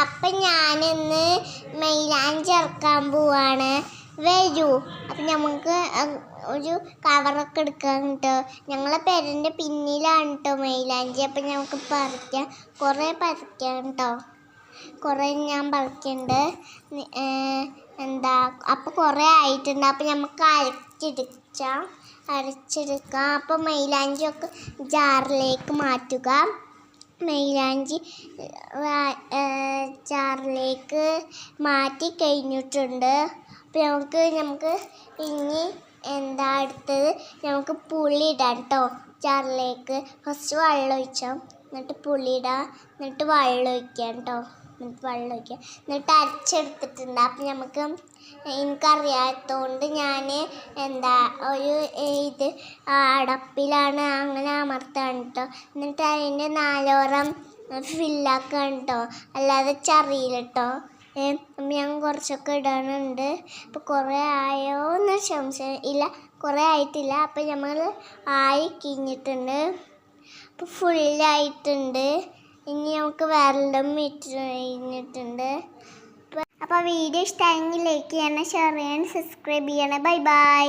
അപ്പം ഞാനിന്ന് മൈലാഞ്ചി ചേർക്കാൻ പോവാണ്. വരൂ. അപ്പം നമുക്ക് ഒരു കവറൊക്കെ എടുക്കാൻ കേട്ടോ ഞങ്ങളെ പെരന്റെ പിന്നിലാണ് കേട്ടോ മൈലാഞ്ചി അപ്പം നമുക്ക് പറിക്കാം. കുറേ പറിക്കാം കേട്ടോ കുറേ ഞാൻ പറിക്കുന്നുണ്ട് എന്താ അപ്പോൾ കുറേ ആയിട്ടുണ്ട്. അപ്പം നമുക്ക് അരച്ചെടുക്കാം. അരച്ചെടുക്കാം. അപ്പം മൈലാഞ്ചിയൊക്കെ ജാറിലേക്ക് മാറ്റുക. മൈലാഞ്ചി ജാറിലേക്ക് മാറ്റി കഴിഞ്ഞിട്ടുണ്ട്. അപ്പോൾ നമുക്ക് നമുക്ക് ഇനി എന്താ അടുത്തത് നമുക്ക് പുളി ഇടാം കേട്ടോ ജാറിലേക്ക് ഫസ്റ്റ് വെള്ളം ഒഴിച്ചോ എന്നിട്ട് പുളി ഇടാം. എന്നിട്ട് വെള്ളം ഒഴിക്കാം കേട്ടോ എന്നിട്ട് വെള്ളം ഒഴിക്കുക. എന്നിട്ട് അരച്ചെടുത്തിട്ടുണ്ട്. അപ്പം നമുക്ക് എനിക്കറിയാത്തതുകൊണ്ട് ഞാൻ എന്താ ഒരു ഇത് അടപ്പിലാണ് അങ്ങനെ അമർത്താണ് കേട്ടോ എന്നിട്ട് അതിന്റെ നാലോറം ഫില്ലാക്കാണ് കേട്ടോ അല്ലാതെ ചറിയില്ല കേട്ടോ ഞാൻ കുറച്ചൊക്കെ ഇടാനുണ്ട്. അപ്പോൾ കുറേ ആയോ എന്ന് സംശയം ഇല്ല കുറേ ആയിട്ടില്ല. അപ്പം നമ്മൾ ആയി കിഞ്ഞിട്ടുണ്ട് അപ്പോൾ ഫുള്ളായിട്ടുണ്ട്. ഇനി നമുക്ക് വെള്ളം ഇട്ട് കഴിഞ്ഞിട്ടുണ്ട്. അപ്പോൾ വീഡിയോ ഇഷ്ടമായെങ്കിൽ ലൈക്ക് ചെയ്യണം ഷെയർ ചെയ്യണം സബ്സ്ക്രൈബ് ചെയ്യണം. Bye bye